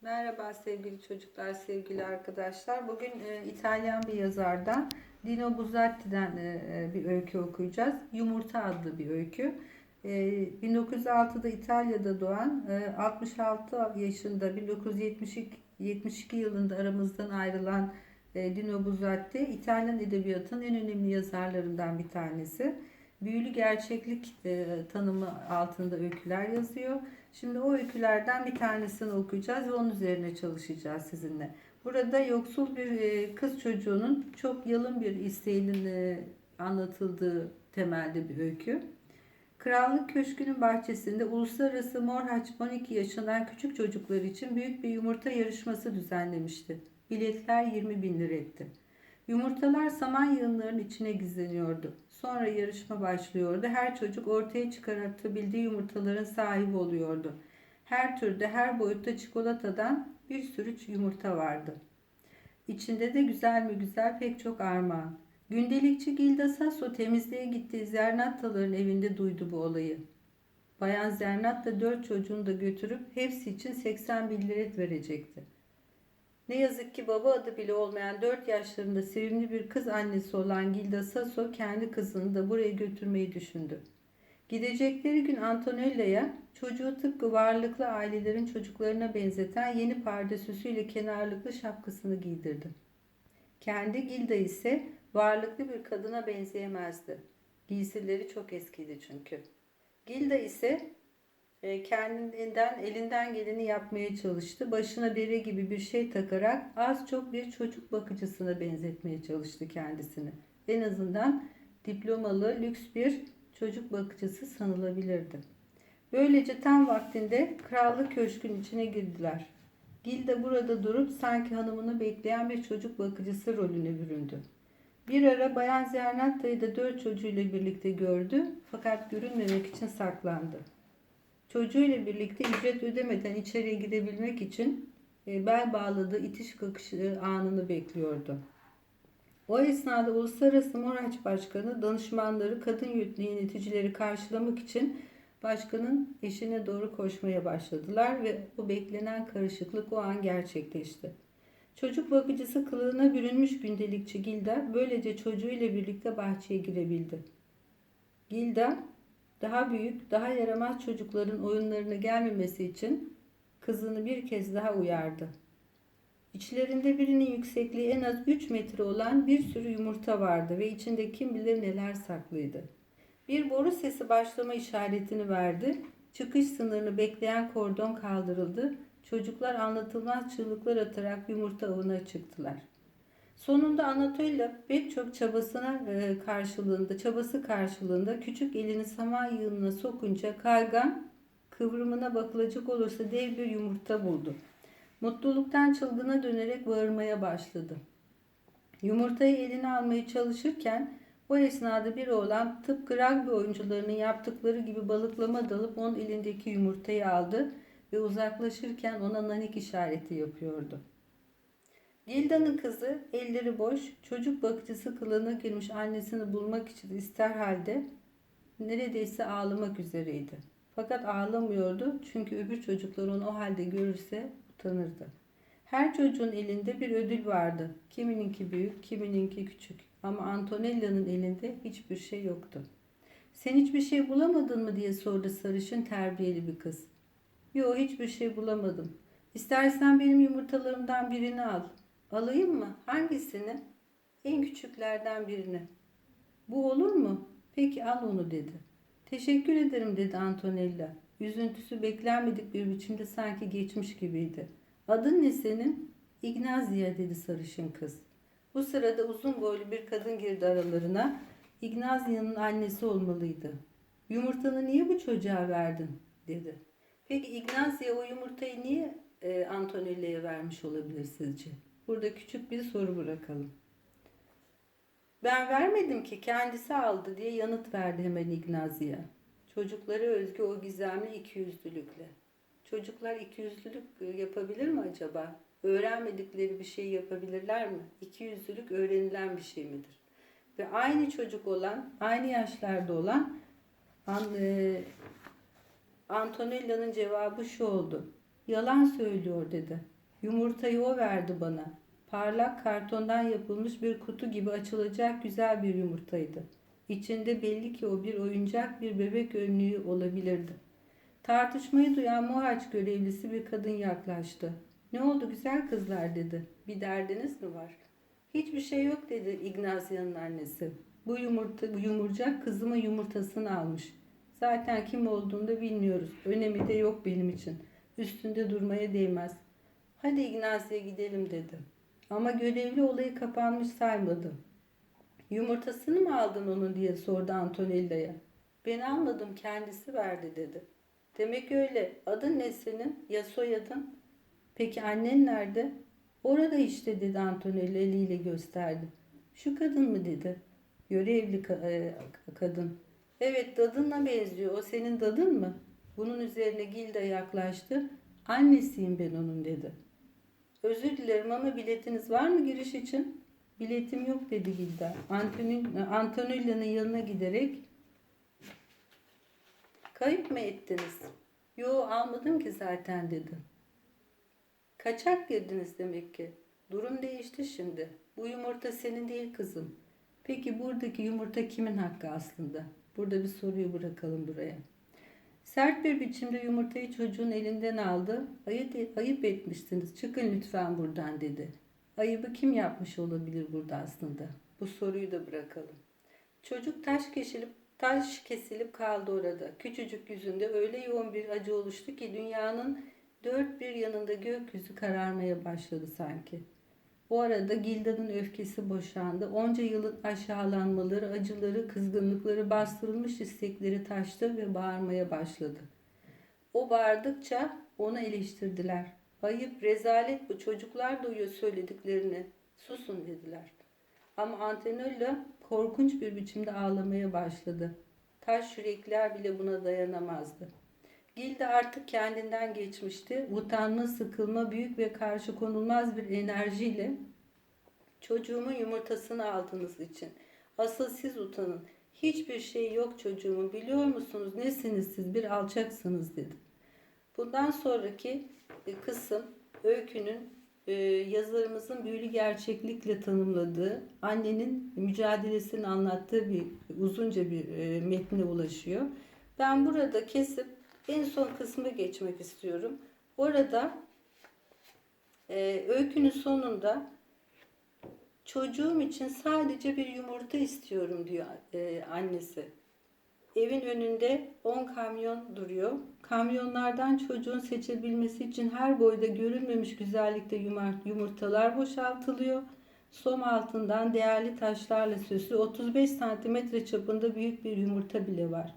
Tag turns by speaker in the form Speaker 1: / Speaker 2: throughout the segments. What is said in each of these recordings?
Speaker 1: Merhaba sevgili çocuklar, sevgili arkadaşlar. Bugün e, İtalyan bir yazardan Dino Buzzatti'den e, e, bir öykü okuyacağız. Yumurta adlı bir öykü. E, 1906'da İtalya'da doğan, e, 66 yaşında 1972 72 yılında aramızdan ayrılan e, Dino Buzzatti, İtalyan edebiyatının en önemli yazarlarından bir tanesi. Büyülü gerçeklik e, tanımı altında öyküler yazıyor. Şimdi o öykülerden bir tanesini okuyacağız ve onun üzerine çalışacağız sizinle. Burada yoksul bir e, kız çocuğunun çok yalın bir isteğinin e, anlatıldığı temelde bir öykü. Krallık Köşkü'nün bahçesinde uluslararası Morhaç 12 yaşından küçük çocuklar için büyük bir yumurta yarışması düzenlemişti. Biletler 20 bin lira etti. Yumurtalar saman yığınlarının içine gizleniyordu. Sonra yarışma başlıyordu. Her çocuk ortaya çıkartabildiği yumurtaların sahibi oluyordu. Her türde, her boyutta çikolatadan bir sürü yumurta vardı. İçinde de güzel mi güzel pek çok armağan. Gündelikçi Gilda Sasso temizliğe gittiği Zernattaların evinde duydu bu olayı. Bayan Zernatta dört çocuğunu da götürüp hepsi için 80 bin lira verecekti. Ne yazık ki baba adı bile olmayan 4 yaşlarında sevimli bir kız annesi olan Gilda Sasso kendi kızını da buraya götürmeyi düşündü. Gidecekleri gün Antonella'ya çocuğu tıpkı varlıklı ailelerin çocuklarına benzeten yeni pardesüsüyle kenarlıklı şapkasını giydirdi. Kendi Gilda ise varlıklı bir kadına benzeyemezdi. Giysileri çok eskiydi çünkü. Gilda ise kendinden elinden geleni yapmaya çalıştı. Başına bere gibi bir şey takarak az çok bir çocuk bakıcısına benzetmeye çalıştı kendisini. En azından diplomalı lüks bir çocuk bakıcısı sanılabilirdi. Böylece tam vaktinde krallık köşkün içine girdiler. Gilda burada durup sanki hanımını bekleyen bir çocuk bakıcısı rolüne büründü. Bir ara Bayan Zernatta'yı da dört çocuğuyla birlikte gördü fakat görünmemek için saklandı. Çocuğuyla birlikte ücret ödemeden içeriye girebilmek için e, bel bağladığı itiş kakışı anını bekliyordu. O esnada Uluslararası Moraç Başkanı danışmanları kadın yöneticileri karşılamak için başkanın eşine doğru koşmaya başladılar ve bu beklenen karışıklık o an gerçekleşti. Çocuk bakıcısı kılığına bürünmüş gündelikçi Gilda böylece çocuğuyla birlikte bahçeye girebildi. Gilda daha büyük, daha yaramaz çocukların oyunlarına gelmemesi için kızını bir kez daha uyardı. İçlerinde birinin yüksekliği en az 3 metre olan bir sürü yumurta vardı ve içinde kim bilir neler saklıydı. Bir boru sesi başlama işaretini verdi. Çıkış sınırını bekleyen kordon kaldırıldı. Çocuklar anlatılmaz çığlıklar atarak yumurta avına çıktılar. Sonunda Anatolia pek çok çabasına e, karşılığında, çabası karşılığında küçük elini saman yığınına sokunca kaygan kıvrımına bakılacak olursa dev bir yumurta buldu. Mutluluktan çılgına dönerek bağırmaya başladı. Yumurtayı eline almaya çalışırken o esnada bir oğlan tıpkı rugby oyuncularının yaptıkları gibi balıklama dalıp onun elindeki yumurtayı aldı ve uzaklaşırken ona nanik işareti yapıyordu. Gilda'nın kızı elleri boş, çocuk bakıcısı kılığına girmiş annesini bulmak için ister halde neredeyse ağlamak üzereydi. Fakat ağlamıyordu çünkü öbür çocuklar onu o halde görürse utanırdı. Her çocuğun elinde bir ödül vardı. Kimininki büyük, kimininki küçük. Ama Antonella'nın elinde hiçbir şey yoktu. Sen hiçbir şey bulamadın mı diye sordu sarışın terbiyeli bir kız. Yo hiçbir şey bulamadım. İstersen benim yumurtalarımdan birini al. Alayım mı? Hangisini? En küçüklerden birini. Bu olur mu? Peki al onu dedi. Teşekkür ederim dedi Antonella. Üzüntüsü beklenmedik bir biçimde sanki geçmiş gibiydi. Adın ne senin? Ignazia dedi sarışın kız. Bu sırada uzun boylu bir kadın girdi aralarına. Ignazia'nın annesi olmalıydı. Yumurtanı niye bu çocuğa verdin? dedi. Peki Ignazia o yumurtayı niye e, Antonella'ya vermiş olabilir sizce? Burada küçük bir soru bırakalım. Ben vermedim ki kendisi aldı diye yanıt verdi hemen Ignazia. Çocuklara özgü o gizemli ikiyüzlülükle. Çocuklar ikiyüzlülük e, yapabilir mi acaba? Öğrenmedikleri bir şey yapabilirler mi? İkiyüzlülük öğrenilen bir şey midir? Ve aynı çocuk olan, aynı yaşlarda olan An, e, Antonella'nın cevabı şu oldu. Yalan söylüyor dedi. Yumurtayı o verdi bana. Parlak kartondan yapılmış bir kutu gibi açılacak güzel bir yumurtaydı. İçinde belli ki o bir oyuncak bir bebek önlüğü olabilirdi. Tartışmayı duyan muhaç görevlisi bir kadın yaklaştı. Ne oldu güzel kızlar dedi. Bir derdiniz mi var? Hiçbir şey yok dedi Ignazia'nın annesi. Bu yumurta, bu yumurcak kızımın yumurtasını almış. Zaten kim olduğunu da bilmiyoruz. Önemi de yok benim için. Üstünde durmaya değmez. Hadi Ignazia gidelim dedi. Ama görevli olayı kapanmış saymadı. Yumurtasını mı aldın onun diye sordu Antonella'ya. Ben almadım kendisi verdi dedi. Demek öyle. Adın ne senin? Ya soyadın? Peki annen nerede? Orada işte dedi Antonella eliyle gösterdi. Şu kadın mı dedi. Görevli ka- e, kadın. Evet dadınla benziyor. O senin dadın mı? Bunun üzerine Gilda yaklaştı. Annesiyim ben onun dedi. Özür dilerim ama biletiniz var mı giriş için? Biletim yok dedi Gilda. Antonella'nın yanına giderek Kayıp mı ettiniz? Yo almadım ki zaten dedi. Kaçak girdiniz demek ki. Durum değişti şimdi. Bu yumurta senin değil kızım. Peki buradaki yumurta kimin hakkı aslında? Burada bir soruyu bırakalım buraya. Sert bir biçimde yumurtayı çocuğun elinden aldı. Ayıp, ayıp etmişsiniz. Çıkın lütfen buradan dedi. Ayıbı kim yapmış olabilir burada aslında? Bu soruyu da bırakalım. Çocuk taş kesilip taş kesilip kaldı orada. Küçücük yüzünde öyle yoğun bir acı oluştu ki dünyanın dört bir yanında gökyüzü kararmaya başladı sanki. O arada Gilda'nın öfkesi boşandı. Onca yılın aşağılanmaları, acıları, kızgınlıkları, bastırılmış istekleri taştı ve bağırmaya başladı. O bağırdıkça onu eleştirdiler. Ayıp, rezalet bu çocuklar duyuyor söylediklerini. Susun dediler. Ama Antonella korkunç bir biçimde ağlamaya başladı. Taş yürekler bile buna dayanamazdı. Gilda artık kendinden geçmişti. Utanma, sıkılma, büyük ve karşı konulmaz bir enerjiyle çocuğumun yumurtasını aldığınız için. Asıl siz utanın. Hiçbir şey yok çocuğumun. Biliyor musunuz nesiniz siz? Bir alçaksınız dedi. Bundan sonraki e, kısım öykünün e, yazarımızın büyülü gerçeklikle tanımladığı, annenin mücadelesini anlattığı bir uzunca bir e, metne ulaşıyor. Ben burada kesip en son kısmı geçmek istiyorum. Orada e, öykünün sonunda çocuğum için sadece bir yumurta istiyorum diyor e, annesi. Evin önünde 10 kamyon duruyor. Kamyonlardan çocuğun seçebilmesi için her boyda görülmemiş güzellikte yumurtalar boşaltılıyor. Som altından değerli taşlarla süslü 35 santimetre çapında büyük bir yumurta bile var.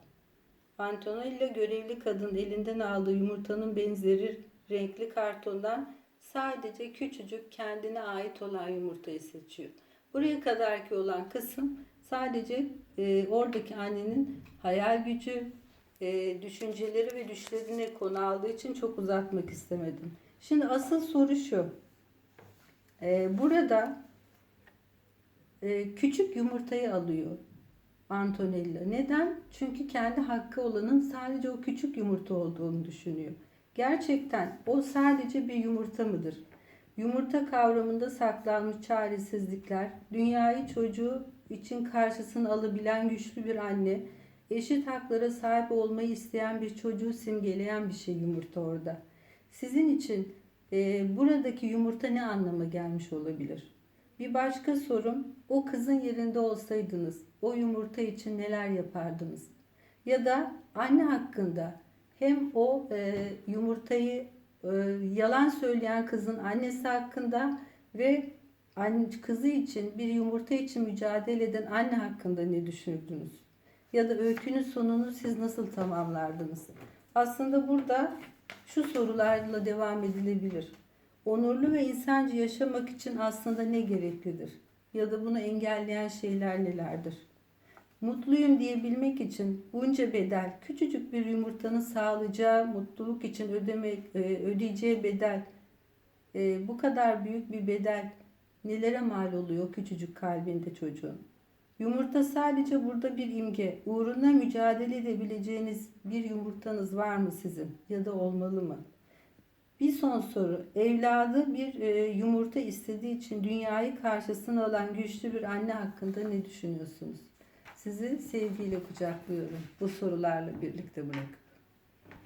Speaker 1: Antonella görevli kadın elinden aldığı yumurtanın benzeri renkli kartondan sadece küçücük kendine ait olan yumurtayı seçiyor. Buraya kadarki olan kısım sadece e, oradaki annenin hayal gücü, e, düşünceleri ve düşlerine konu aldığı için çok uzatmak istemedim. Şimdi asıl soru şu. E, burada e, küçük yumurtayı alıyor Antonella. Neden? Çünkü kendi hakkı olanın sadece o küçük yumurta olduğunu düşünüyor. Gerçekten o sadece bir yumurta mıdır? Yumurta kavramında saklanmış çaresizlikler, dünyayı çocuğu için karşısına alabilen güçlü bir anne, eşit haklara sahip olmayı isteyen bir çocuğu simgeleyen bir şey yumurta orada. Sizin için e, buradaki yumurta ne anlama gelmiş olabilir? Bir başka sorum, o kızın yerinde olsaydınız, o yumurta için neler yapardınız? Ya da anne hakkında hem o e, yumurtayı e, yalan söyleyen kızın annesi hakkında ve anne, kızı için bir yumurta için mücadele eden anne hakkında ne düşünürdünüz? Ya da öykünün sonunu siz nasıl tamamlardınız? Aslında burada şu sorularla devam edilebilir. Onurlu ve insancı yaşamak için aslında ne gereklidir? Ya da bunu engelleyen şeyler nelerdir? Mutluyum diyebilmek için bunca bedel, küçücük bir yumurtanın sağlayacağı mutluluk için ödemek, e, ödeyeceği bedel, e, bu kadar büyük bir bedel nelere mal oluyor küçücük kalbinde çocuğun? Yumurta sadece burada bir imge. Uğruna mücadele edebileceğiniz bir yumurtanız var mı sizin? Ya da olmalı mı? Bir son soru. Evladı bir e, yumurta istediği için dünyayı karşısına alan güçlü bir anne hakkında ne düşünüyorsunuz? Sizi sevgiyle kucaklıyorum. Bu sorularla birlikte bırakın.